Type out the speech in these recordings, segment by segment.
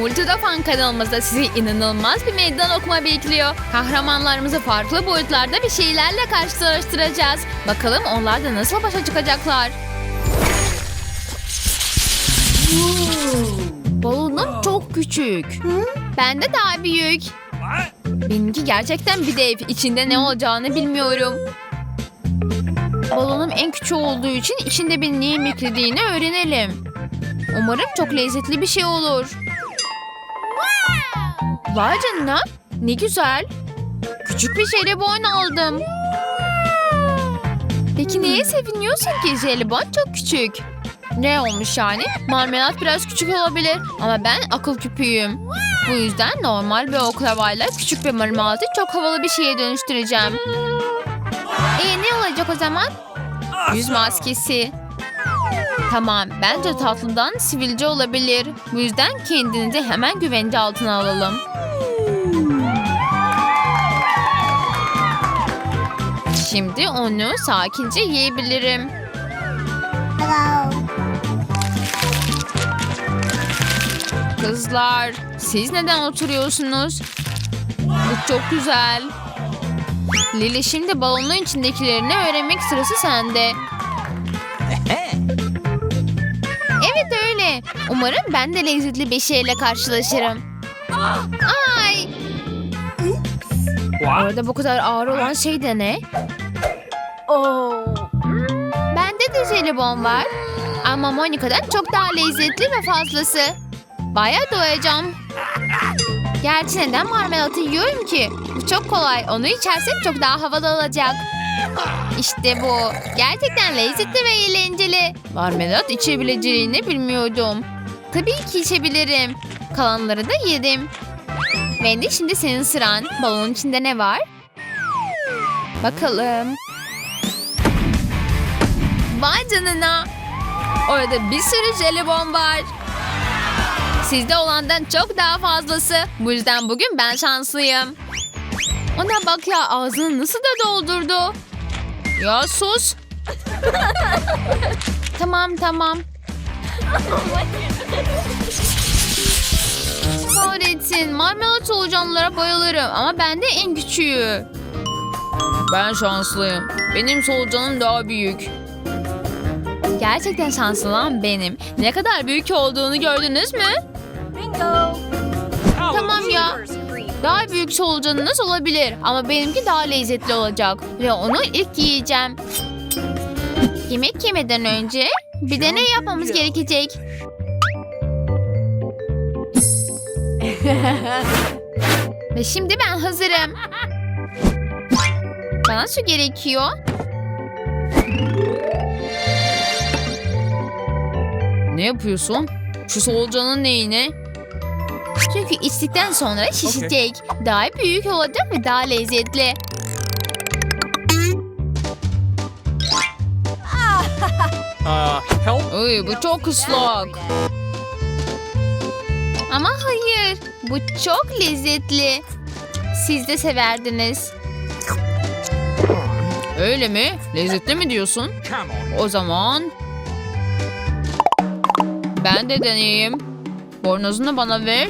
Multida Fan kanalımızda sizi inanılmaz bir meydan okuma bekliyor. Kahramanlarımızı farklı boyutlarda bir şeylerle karşılaştıracağız. Bakalım onlar da nasıl başa çıkacaklar. Balonum çok küçük. Bende daha büyük. Benimki gerçekten bir dev. İçinde ne olacağını bilmiyorum. Balonum en küçüğü olduğu için içinde bir neyin beklediğini öğrenelim. Umarım çok lezzetli bir şey olur. Vay canına. Ne güzel. Küçük bir jelibon aldım. Peki neye seviniyorsun ki jelibon çok küçük? Ne olmuş yani? Marmelat biraz küçük olabilir ama ben akıl küpüyüm. Bu yüzden normal bir oklavayla küçük bir marmelatı çok havalı bir şeye dönüştüreceğim. E ne olacak o zaman? Yüz maskesi. Tamam, bence tatlıdan sivilce olabilir. Bu yüzden kendinizi hemen güvence altına alalım. Şimdi onu sakince yiyebilirim. Kızlar, siz neden oturuyorsunuz? Bu çok güzel. Lili şimdi balonun içindekilerini öğrenmek sırası sende. Evet öyle. Umarım ben de lezzetli bir şeyle karşılaşırım. Ay! Orada bu kadar ağır olan şey de ne? Bende de jelibon var. Ama Monika'dan çok daha lezzetli ve fazlası. Bayağı doyacağım. Gerçi neden marmelatı yiyorum ki? Bu çok kolay. Onu içersem çok daha havalı olacak. İşte bu. Gerçekten lezzetli ve eğlenceli. Marmelat içebileceğini bilmiyordum. Tabii ki içebilirim. Kalanları da yedim. Wendy şimdi senin sıran. Balonun içinde ne var? Bakalım. Vay canına. Orada bir sürü jelibon var. Sizde olandan çok daha fazlası. Bu yüzden bugün ben şanslıyım. Ona bak ya ağzını nasıl da doldurdu. Ya sus. tamam tamam. Kahretsin. Marmelat solucanlara bayılırım ama ben de en küçüğü. Ben şanslıyım. Benim solucanım daha büyük. Gerçekten şanslı olan benim. Ne kadar büyük olduğunu gördünüz mü? Tamam ya. Daha büyük solucanınız olabilir ama benimki daha lezzetli olacak. Ve onu ilk yiyeceğim. Yemek yemeden önce bir deney yapmamız gerekecek. Ve şimdi ben hazırım. Bana su gerekiyor. Ne yapıyorsun? Şu solucanın neyine? Çünkü içtikten sonra şişecek. Daha büyük olacak ve daha lezzetli. Uh, help. Ay bu çok ıslak. Ama hayır. Bu çok lezzetli. Siz de severdiniz. Öyle mi? Lezzetli mi diyorsun? O zaman... Ben de deneyeyim. Bornozunu bana ver.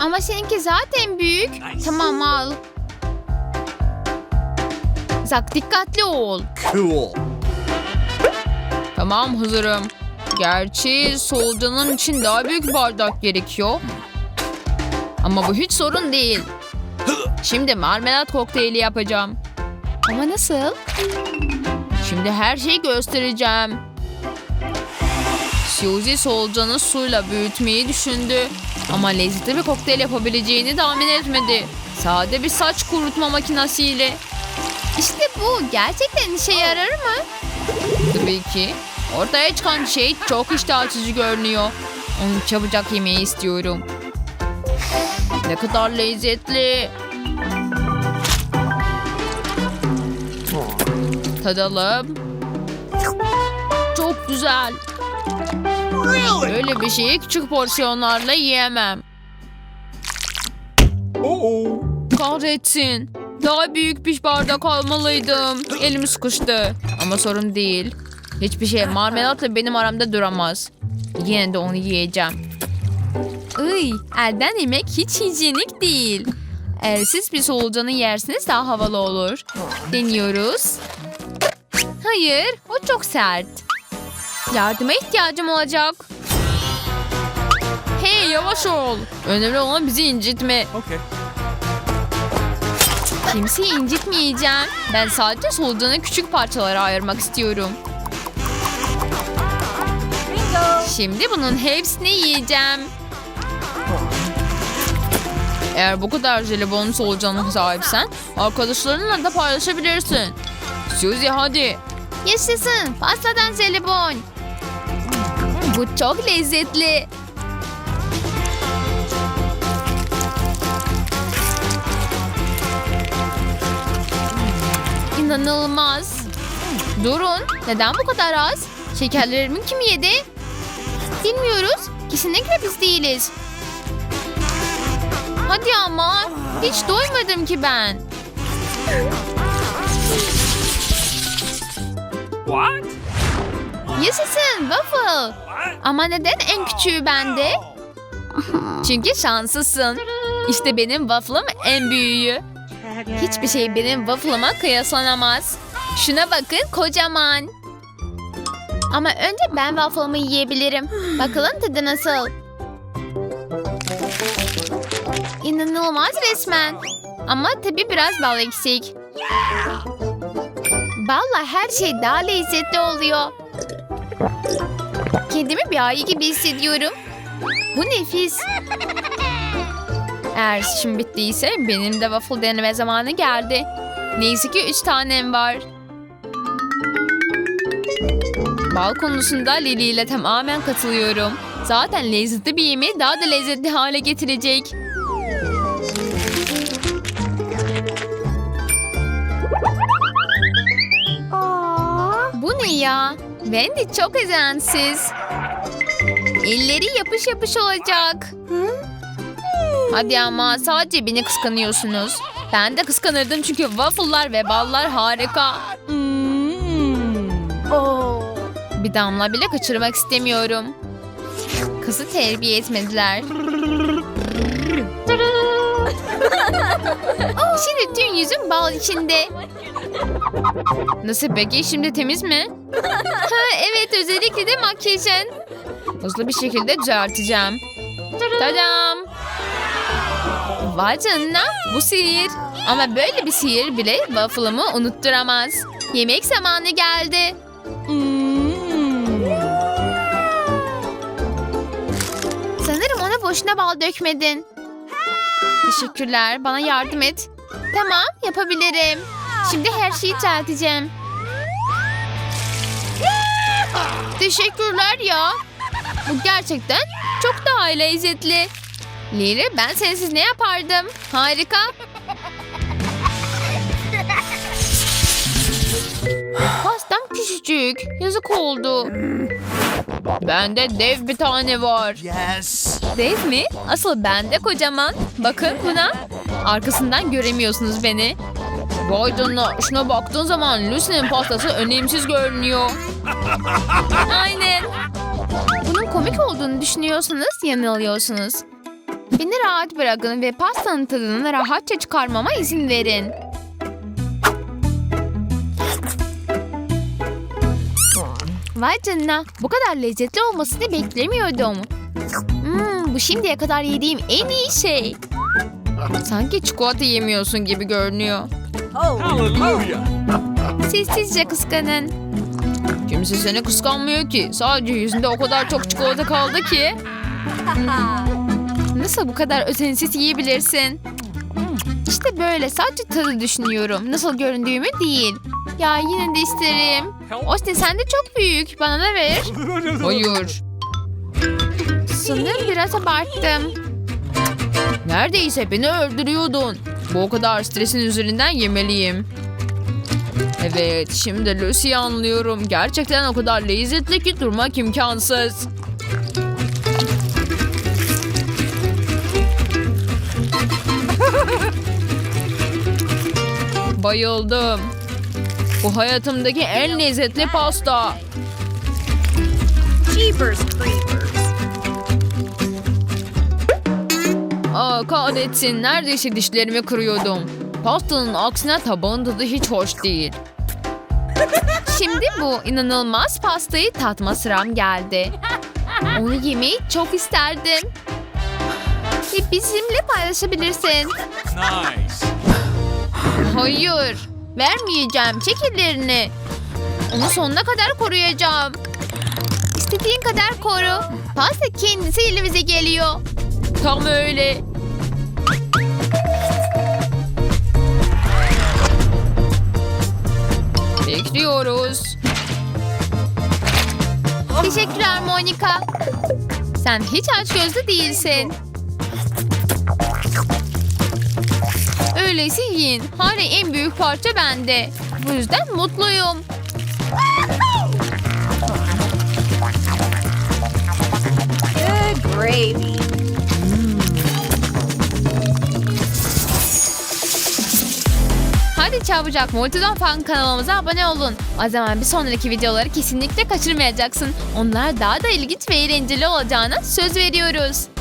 Ama seninki zaten büyük. Nice. Tamam al. Zak dikkatli ol. Cool. Tamam hazırım. Gerçi solucanın için daha büyük bardak gerekiyor. Ama bu hiç sorun değil. Şimdi marmelat kokteyli yapacağım. Ama nasıl? Şimdi her şeyi göstereceğim. Suzy solucanı suyla büyütmeyi düşündü. Ama lezzetli bir kokteyl yapabileceğini tahmin etmedi. Sade bir saç kurutma makinesiyle. İşte bu. Gerçekten işe yarar mı? Tabii ki. Ortaya çıkan şey çok iştah açıcı görünüyor. Onu çabucak yemeyi istiyorum. Ne kadar lezzetli. Tadalım. Çok güzel. Böyle bir şeyi küçük porsiyonlarla yiyemem. Oh. Kahretsin. Daha büyük bir bardak almalıydım. Elim sıkıştı. Ama sorun değil. Hiçbir şey marmelatla benim aramda duramaz. Yine de onu yiyeceğim. Iy, elden yemek hiç hijyenik değil. Elsiz bir solucanı yerseniz daha havalı olur. Deniyoruz. Hayır, o çok sert. Yardıma ihtiyacım olacak. Hey yavaş ol. Önemli olan bizi incitme. Okay. Kimseyi incitmeyeceğim. Ben sadece solucanı küçük parçalara ayırmak istiyorum. Şimdi bunun hepsini yiyeceğim. Eğer bu kadar jelibon solucanı sahipsen arkadaşlarınla da paylaşabilirsin. Suzy hadi. Yaşasın pastadan jelibon. Bu çok lezzetli. İnanılmaz. Durun. Neden bu kadar az? Şekerlerimi kim yedi? Bilmiyoruz. Kesinlikle biz değiliz. Hadi ama. Hiç doymadım ki ben. What? Yaşasın waffle. Ama neden en küçüğü bende? Çünkü şanslısın. İşte benim waffle'ım en büyüğü. Hiçbir şey benim waffle'ıma kıyaslanamaz. Şuna bakın kocaman. Ama önce ben waffle'ımı yiyebilirim. Bakalım tadı nasıl. İnanılmaz resmen. Ama tabii biraz bal eksik. Balla her şey daha lezzetli oluyor. Kendimi bir ayı gibi hissediyorum. Bu nefis. Eğer işim bittiyse benim de waffle deneme zamanı geldi. Neyse ki üç tanem var. Bal konusunda Lili ile tamamen katılıyorum. Zaten lezzetli bir yemeği daha da lezzetli hale getirecek. Bu ne ya? Wendy çok özensiz. Elleri yapış yapış olacak. Hadi ama sadece beni kıskanıyorsunuz. Ben de kıskanırdım çünkü waffle'lar ve ballar harika. Bir damla bile kaçırmak istemiyorum. Kızı terbiye etmediler. Şimdi tüm yüzüm bal içinde. Nasıl peki? Şimdi temiz mi? ha, evet özellikle de makyajın. Hızlı bir şekilde düzelteceğim. Tadam. Vay canına bu sihir. Ama böyle bir sihir bile waffle'ımı unutturamaz. Yemek zamanı geldi. Sanırım ona boşuna bal dökmedin. Teşekkürler. Bana yardım et. Tamam yapabilirim. Şimdi her şeyi düzelteceğim. Teşekkürler ya. Bu gerçekten çok daha lezzetli. Lili ben sensiz ne yapardım? Harika. Pastam küçücük. Yazık oldu. Bende dev bir tane var. Yes. Dev mi? Asıl bende kocaman. Bakın buna. Arkasından göremiyorsunuz beni. Vay canına şuna baktığın zaman Lucy'nin pastası önemsiz görünüyor. Aynen. Bunun komik olduğunu düşünüyorsanız yanılıyorsunuz. Beni rahat bırakın ve pastanın tadını rahatça çıkarmama izin verin. Vay canına bu kadar lezzetli olmasını beklemiyordum. Hmm, bu şimdiye kadar yediğim en iyi şey. Sanki çikolata yemiyorsun gibi görünüyor. Hallelujah. Sessizce kıskanın. Kimse seni kıskanmıyor ki. Sadece yüzünde o kadar çok çikolata kaldı ki. Nasıl bu kadar özensiz yiyebilirsin? İşte böyle sadece tadı düşünüyorum. Nasıl göründüğümü değil. Ya yine de isterim. Austin sen de çok büyük. Bana da ver. Hayır. Sanırım biraz abarttım. Neredeyse beni öldürüyordun. Bu o kadar stresin üzerinden yemeliyim. Evet, şimdi Lucy'yi anlıyorum. Gerçekten o kadar lezzetli ki durmak imkansız. Bayıldım. Bu hayatımdaki en lezzetli pasta. Aa kahretsin neredeyse dişlerimi kırıyordum. Pastanın aksine tabağın tadı hiç hoş değil. Şimdi bu inanılmaz pastayı tatma sıram geldi. Onu yemeyi çok isterdim. Ve bizimle paylaşabilirsin. Nice. Hayır. Vermeyeceğim. Çek ellerini. Onu sonuna kadar koruyacağım. İstediğin kadar koru. Pasta kendisi elimize geliyor. Tam öyle. Bekliyoruz. Teşekkürler Monika. Sen hiç açgözlü değilsin. Öyleyse yiyin. Hala en büyük parça bende. Bu yüzden mutluyum. Good gravy. Çabucak Multidon Fan kanalımıza abone olun. O zaman bir sonraki videoları kesinlikle kaçırmayacaksın. Onlar daha da ilginç ve eğlenceli olacağına söz veriyoruz.